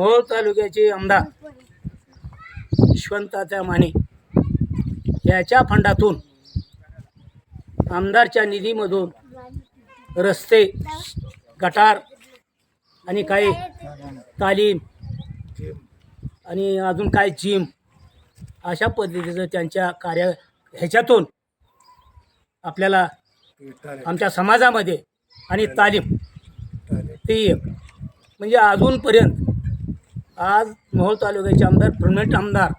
मोहोळ तालुक्याचे आमदार यशवंताच्या माने याच्या फंडातून आमदारच्या निधीमधून रस्ते गटार आणि काही तालीम आणि अजून काय जिम अशा पद्धतीचं त्यांच्या कार्य ह्याच्यातून आपल्याला आमच्या समाजामध्ये आणि तालीम ते म्हणजे अजूनपर्यंत आज मोहोळ तालुक्याचे आमदार प्रमेट आमदार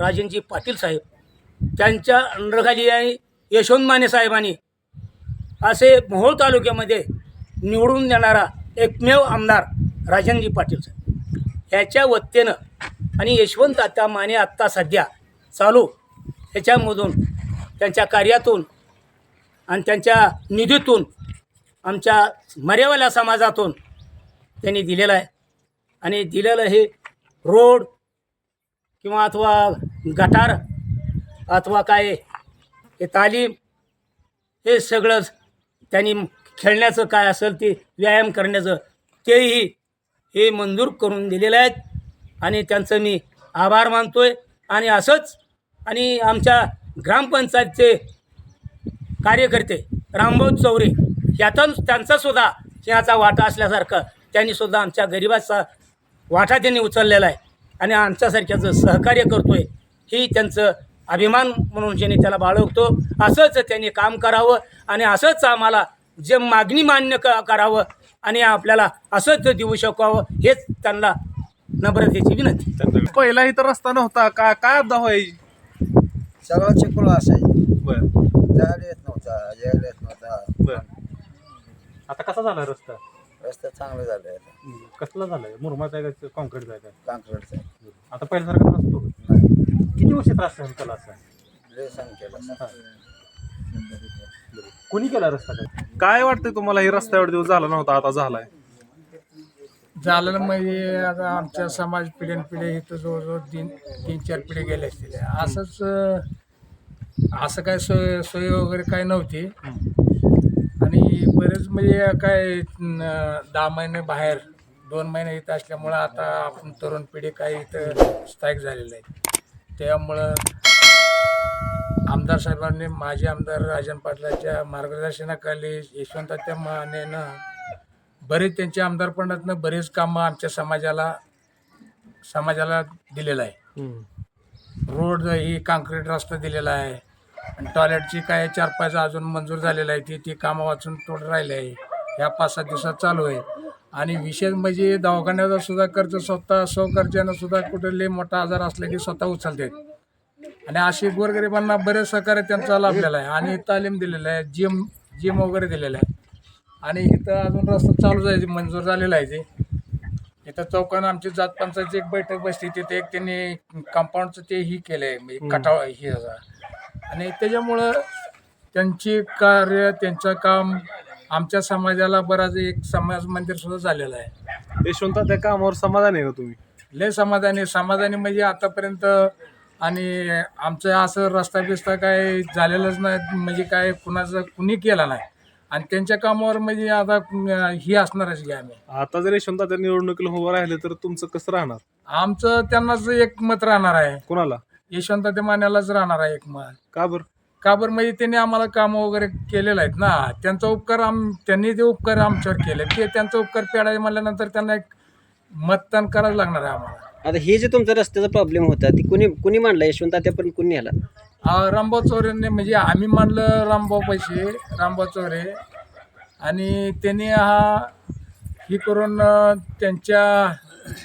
राजेंजी पाटील साहेब त्यांच्या अंडरखाली आणि यशवंत माने साहेबांनी असे मोहोळ तालुक्यामध्ये निवडून देणारा एकमेव आमदार राजनजी पाटील साहेब. ह्याच्या वतीनं आणि यशवंत आता माने आत्ता सध्या चालू ह्याच्यामधून त्यांच्या कार्यातून आणि त्यांच्या निधीतून आमच्या मर्यावाल्या समाजातून त्यांनी दिलेलं आहे. आणि दिलेलं हे रोड किंवा अथवा गटार अथवा काय हे तालीम हे सगळंच त्यांनी खेळण्याचं काय असेल ते व्यायाम करण्याचं तेही हे मंजूर करून दिलेलं आहेत. आणि त्यांचं मी आभार मानतो आहे आणि असंच आणि आमच्या ग्रामपंचायतचे कार्यकर्ते रामभाऊ चौरे यातून त्यांचासुद्धा सिंहाचा वाटा असल्यासारखं त्यांनीसुद्धा आमच्या गरिबाचा वाटा त्यांनी उचललेला आहे. आणि आमच्यासारख्याचं सहकार्य करतोय ही त्यांचं अभिमान म्हणून ज्यांनी त्याला बाळगतो असंच त्यांनी काम करावं आणि असंच आम्हाला जे मागणी मान्य क करावं आणि आपल्याला असंच देऊ शकावं हेच त्यांना नम्रतेची विनंती. पहिला इथं रस्ता नव्हता का काय अपदा व्हायची सगळं चिखल असायचे बर. जायला येत नव्हता यायला येत नव्हता. बर. आता कसा झाला रस्ता? रस्ता चांगलं झालं आता. कसला झालाय? मुरमाचा आहे का? कॉन्क्रीटचा आहे? काय काँक्रीटचा आता पहिल्यासारखा नसतो नाही. किती वर्ष त्रास सहन केला असा लय हा. कोणी केला रस्ता काय? काय वाटतंय तुम्हाला हे रस्ता एवढा दिवस झाला नव्हता आता झालाय? झालं म्हणजे आता आमच्या समाज पिढ्यानपिढ्या इथं जवळजवळ तीन तीन चार पिढ्या गेल्या असतील. असंच अं, असं काय सोय सोय वगैरे काय नव्हती. आणि बरेच म्हणजे काय अं, दहा महिने बाहेर दोन महिने इथं असल्यामुळं आता आपण तरुण पिढी काय इथं स्थायिक झालेलं आहे. त्यामुळं आमदार साहेबांनी माजी आमदार राजन पाटलाच्या मार्गदर्शनाखाली यशवंताच्या मानेनं बरेच त्यांच्या आमदारपणातनं बरेच कामं आमच्या समाजाला समाजाला दिलेलं आहे. रोड ही काँक्रीट रस्ता दिलेला आहे. आणि टॉयलेटची काय चार पाच अजून मंजूर झालेलं आहे ती ती कामं वाचून थोडं राहिलं आहे. ह्या पाच सात दिवसात चालू आहे. आणि विशेष म्हणजे दवाखान्याचा सुद्धा खर्च स्वतः स्वखर्चानं सुद्धा कुठे लई मोठा आजार असला की स्वतः उचलतात आणि अशी गोरगरिबांना बरेच सहकार्य त्यांचा लाभलेला आहे. आणि तालीम दिलेलं आहे जिम जिम वगैरे दिलेलं आहे. आणि इथं अजून रस्ता चालू आहे मंजूर झालेला आहे. ते इथं चौकानं आमची जात पंचायतची एक बैठक बसली तिथे एक त्यांनी कंपाऊंडचं ते ही केलं आहे म्हणजे कटाव हे आणि त्याच्यामुळं त्यांची कार्य त्यांचं काम आमच्या समाजाला बराच एक समाज मंदिर सुद्धा झालेलं आहे. यशवंत त्या कामावर समाधान आहे का तुम्ही? लय समाधानी समाधानी म्हणजे आतापर्यंत आणि आमचं असं रस्ता बिस्ता काय झालेलंच नाही म्हणजे काय कुणाचं कुणी केला नाही. आणि त्यांच्या कामावर म्हणजे आता अं, ही असणारच की आम्ही. आता जर यशवंत त्या निवडणुकीला उभं राहिलं तर तुमचं कसं राहणार? आमचं त्यांनाच एक मत राहणार आहे. कोणाला? यशवंत ते मान्यालाच राहणार आहे एक मत का बरं? का बरं? म्हणजे त्यांनी आम्हाला कामं वगैरे केलेलं आहेत ना. त्यांचा उपकार आम त्यांनी ते उपकार आमच्यावर केले ते त्यांचा उपकार फेडायचे म्हणल्यानंतर त्यांना एक मतदान करावं लागणार आहे आम्हाला. आता हे जे तुमचा रस्त्याचा प्रॉब्लेम होता ती कुणी कुणी मांडला? यशवंत आत्यापर्यंत कुणी आला? आ, रामभाऊ चौरेने म्हणजे आम्ही मानलं रामभाऊ पैसे रामभाऊ चौरे. आणि त्यांनी हा ही करून अ, त्यांच्या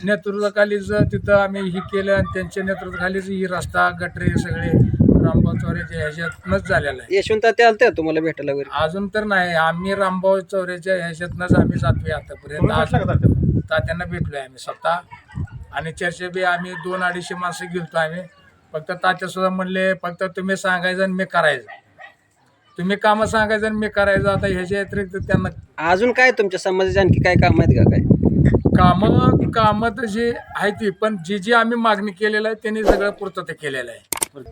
नेतृत्वाखालीच तिथं आम्ही ही केलं आणि त्यांच्या नेतृत्वाखालीच ही रस्ता गटरे सगळे रामभाऊ चौरेच्या ह्याच्यातनंच झालेला आहे. यशवंत आत्या आलते तुम्हाला भेटायला वगैरे? अजून तर नाही. आम्ही रामभाऊ चौरेच्या ह्याच्यातनंच आम्ही जातोय आतापर्यंत. आज तात्यांना भेटलोय आम्ही स्वतः. आणि चर्चा बी आम्ही दोन अडीचशे माणसं गेलतो आम्ही. फक्त तात्या सुद्धा म्हणले फक्त तुम्ही सांगायचं आणि मी करायचं. तुम्ही कामं सांगायचं आणि मी करायचं. आता ह्याच्या व्यतिरिक्त त्यांना अजून काय तुमच्या समाजाचे आणखी काय काम आहेत का काय? कामं कामं तशी आहे ती पण जी जी आम्ही मागणी केलेलं आहे त्यांनी सगळं पूर्तता केलेलं आहे.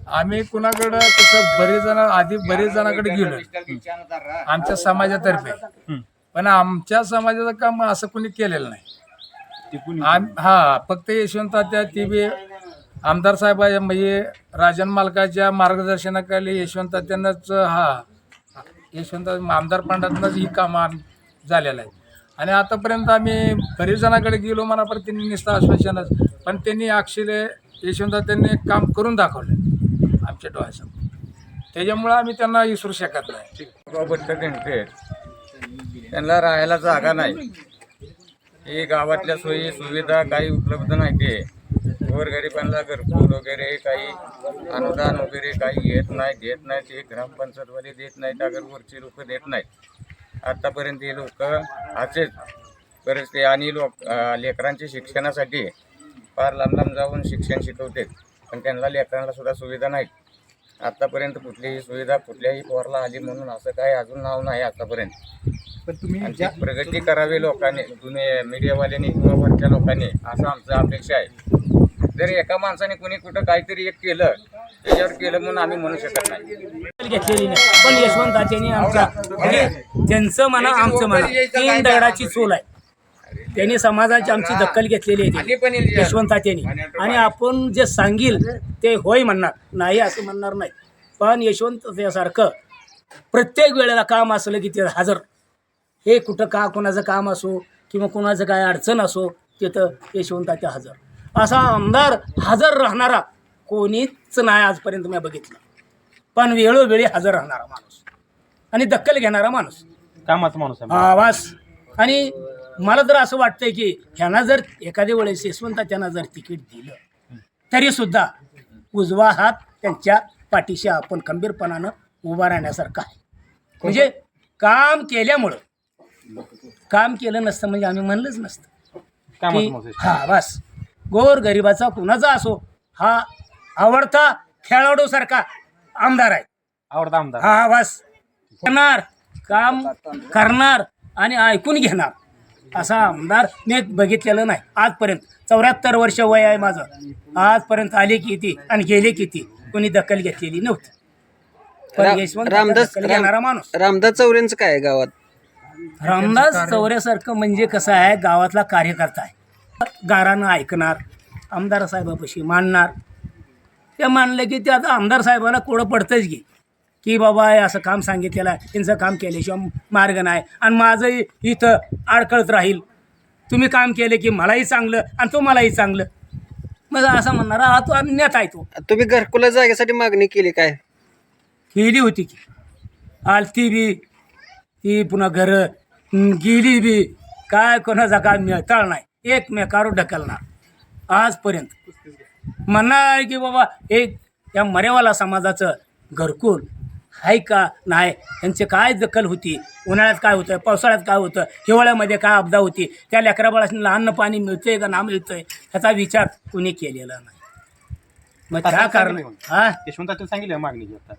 आम्ही कुणाकडं तसं बरेच जण आधी बरेच जणांकडे गेलो. आमच्या समाजातर्फे. पण आमच्या समाजाचं काम असं कुणी केलेलं नाही. आम हा फक्त यशवंत त्या ती बी आमदार साहेब म्हणजे राजन मालकाच्या मार्गदर्शनाखाली यशवंत त्यांनाच हा यशवंत आमदार पंडातनंच ही कामं झालेलं आहे. आणि आतापर्यंत आम्ही बरेच जणांकडे गेलो म्हणा पण त्यांनी नुसतं आश्वासनच पण त्यांनी अक्षरे यशवंत त्यांनी काम करून दाखवलं आमच्या डोळ्यासमोर. त्याच्यामुळं आम्ही त्यांना विसरू शकत नाही. त्यांना राहायला जागा नाही. हे गावातल्या सोयी सुविधा काही उपलब्ध नाही ते गोरगरिबांना घरकुल वगैरे काही अनुदान वगैरे काही येत नाही देत नाही ते ग्रामपंचायतवाले देत नाहीत अगर लोक देत नाहीत. आत्तापर्यंत हे लोक असेच बरेच ते आणि लोक अं, लेकरांच्या शिक्षणासाठी फार लांब लांब जाऊन शिक्षण शिकवतात. पण त्यांना लेकरांना सुद्धा सुविधा नाहीत. आतापर्यंत कुठलीही सुविधा कुठल्याही पोरला आली म्हणून असं काही अजून नाव नाही आतापर्यंत. आणि ती प्रगती करावी लोकांनी जुने मीडियावाल्यांनी किंवा वरच्या लोकांनी असं आमचं अपेक्षा आहे. जर एका माणसाने कुणी कुठं काहीतरी एक केलं त्याच्यावर केलं म्हणून आम्ही म्हणू शकत नाही. घेतलेली नाही. पण यशवंताच्यानी आमच्या म्हणजे त्यांचं म्हणा आमचं म्हणा तीन दगडाची चोल आहे. त्यांनी समाजाची आमची दखल घेतलेली आहे त्यांनी. यशवंताच्यानी आणि आपण जे सांगील ते होय म्हणणार नाही असं म्हणणार नाही. पण यशवंत त्यासारखं प्रत्येक वेळेला काम असलं की ते हजर. हे कुठं का कोणाचं काम असो किंवा कोणाचं काय अडचण असो तिथं यशवंताच्या हजर. असा आमदार हजर राहणारा कोणीच नाही आजपर्यंत मी बघितलं. पण वेळोवेळी हजर राहणारा माणूस. आणि दखल घेणारा माणूस. कामाचा माणूस आहे. आवाज आणि मला तर असं वाटतंय की ह्यांना जर एखाद्या वेळेस यशवंत त्यांना जर तिकीट दिलं तरी सुद्धा उजवा हात त्यांच्या पाठीशी आपण खंबीरपणानं उभा राहण्यासारखं आहे. म्हणजे काम केल्यामुळं काम केलं नसतं म्हणजे आम्ही म्हणलंच नसतं की हा बस. गोर गरिबाचा कुणाचा असो हा आवडता खेळाडूसारखा आमदार आहे. आवडता आमदार. हा बस. करणार काम करणार आणि ऐकून घेणार. असा आमदार मी बघितलेलं नाही. आजपर्यंत चौऱ्याहत्तर वर्ष वय आहे माझं. आजपर्यंत आले किती आणि गेले किती? कोणी दखल घेतलेली नव्हती. पण रा- यशवंत रामदास दखल घेणारा माणूस. रामदास चौऱ्यांचं काय आहे गावात? रामदास चौऱ्यासारखं म्हणजे कसं आहे? गावातला कार्यकर्ता आहे. गारानं ऐकणार आमदार साहेबापाशी मानणार ते मानलं की ते आता आमदार साहेबांना कोडं पडतंच की. की बाबा असं काम सांगितलेलं आहे. त्यांचं काम केल्याशिवाय मार्ग नाही. आणि माझंही इथं अडकळत राहील. तुम्ही काम केलं की मलाही चांगलं आणि तो मलाही चांगलं. मग असं म्हणणारा हा तो अन्यात आहे तो. तुम्ही घरकुला जागेसाठी मागणी केली काय? केली होती की. आलती बी. ती पुन्हा घरं. गेली बी. काय कोणाचा काय मिळताळ नाही. एकमेकावर ढकलणार आजपर्यंत. म्हणणार की बाबा एक या मरेवाला समाजाचं घरकुल आहे का नाही? यांची काय दखल होती? उन्हाळ्यात काय होतं? पावसाळ्यात काय होतं? हिवाळ्यामध्ये काय अपदा होती? त्या लेकरा बाळांना अन्न पाणी मिळतंय का ना मिळतंय? ह्याचा विचार कुणी केलेला नाही. मग त्या कारण हा? यशवंत सांगितलं मागणी आता.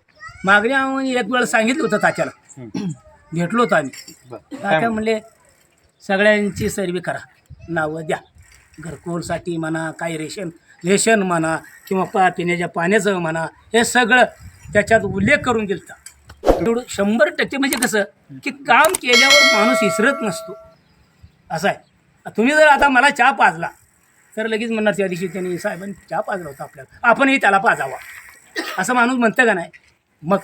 मागणी आम्ही एक वेळ सांगितलं होतं तात्याला. भेटलो होतो आम्ही. तात्या म्हणले सगळ्यांची सर्वे करा. नावं द्या. घरकुलसाठी म्हणा काही रेशन रेशन म्हणा किंवा पा पिण्याच्या पाण्याचं म्हणा हे सगळं त्याच्यात उल्लेख करून दिलता एवढं शंभर टक्के म्हणजे कसं की काम केल्यावर माणूस इसरत नसतो. असं आहे. तुम्ही जर आता मला चहा पाजला तर लगेच म्हणणार त्या दिवशी त्यांनी साहेबांनी चहा पाजला होता आपल्याला. आपणही त्याला पाजावा. असं माणूस म्हणतं का नाही? मग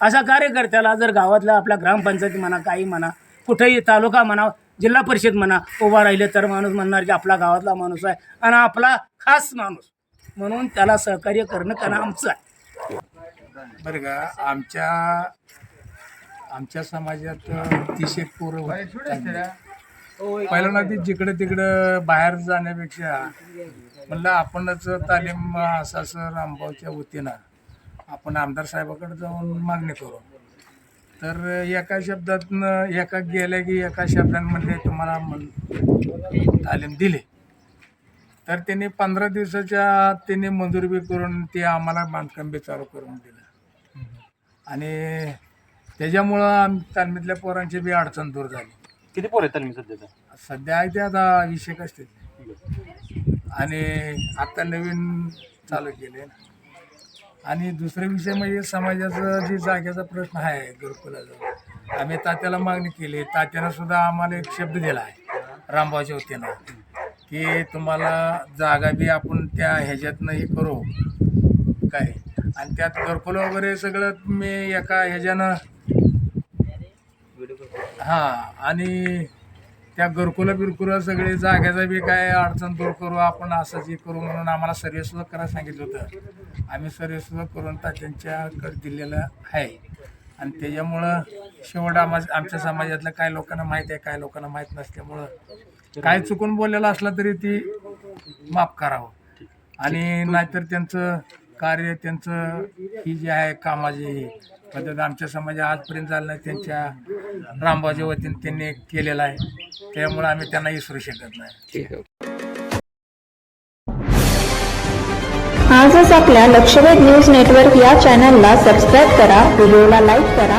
असा कार्यकर्त्याला जर गावातला आपल्या ग्रामपंचायती म्हणा काही म्हणा कुठेही तालुका म्हणा जिल्हा परिषद म्हणा उभा राहिले तर माणूस म्हणणार की आपला गावातला माणूस आहे. आणि आपला खास माणूस म्हणून त्याला सहकार्य करणं त्यांना आमचं आहे. बरं का आमच्या आमच्या समाजात तीस एक पोरं पहिल्यांदा ती जिकडं तिकडं बाहेर जाण्यापेक्षा म्हणलं आपणच तालीम असा सर रामभाऊच्या वतीनं आपण आमदार साहेबाकडे जाऊन मागणी करू. तर एका शब्दातनं एका गेल्या की एका शब्दांमध्ये तुम्हाला मन तालीम दिली. तर त्यांनी पंधरा दिवसाच्या आत त्यांनी मंजुरी बी करून ते आम्हाला बांधकाम बी चालू करून दिलं. आणि त्याच्यामुळं आम तालमीतल्या पोरांची बी अडचण दूर झाली. किती पोर आहेत मी सध्या सध्या आहे ते आता विषय असते आणि आता नवीन चालू केले आणि दुसरा विषय म्हणजे समाजाचा जे जागेचा प्रश्न आहे घरकुलाचा आम्ही तात्याला मागणी केली. तात्यानं सुद्धा आम्हाला एक शब्द दिला आहे रामभाऊच्या वतीनं की तुम्हाला जागा बी आपण त्या ह्याच्यातनं हे करू. काय? आणि त्यात घरकुल वगैरे सगळं मी एका ह्याच्यानं हा आणि त्या घरकुलं बिरकुलं सगळे जाग्याचा बी काय अडचण दूर करू आपण असंच जे करू म्हणून आम्हाला सर्वेसुद्धा करायला सांगितलं होतं. आम्ही सर्वे करून त्यांच्याकडे दिलेलं आहे. आणि त्याच्यामुळं शेवट आमा आमच्या समाजातल्या काही लोकांना माहीत आहे काही लोकांना माहीत नसल्यामुळं काय चुकून बोललेलं असलं तरी ती माफ करावं. आणि नाहीतर त्यांचं कार्य त्यांचं ही जी आहे कामाची ही पद्धत आमच्या समाजात आजपर्यंत झालं नाही त्यांच्या रामबाजी वतीने त्यांनी केलेलं आहे. त्यामुळे आम्ही त्यांना विसरू शकत नाही. ठीक आहे. आजच आपल्या लक्षवेध न्यूज नेटवर्क या चॅनलला सबस्क्राईब करा व्हिडिओला लाईक करा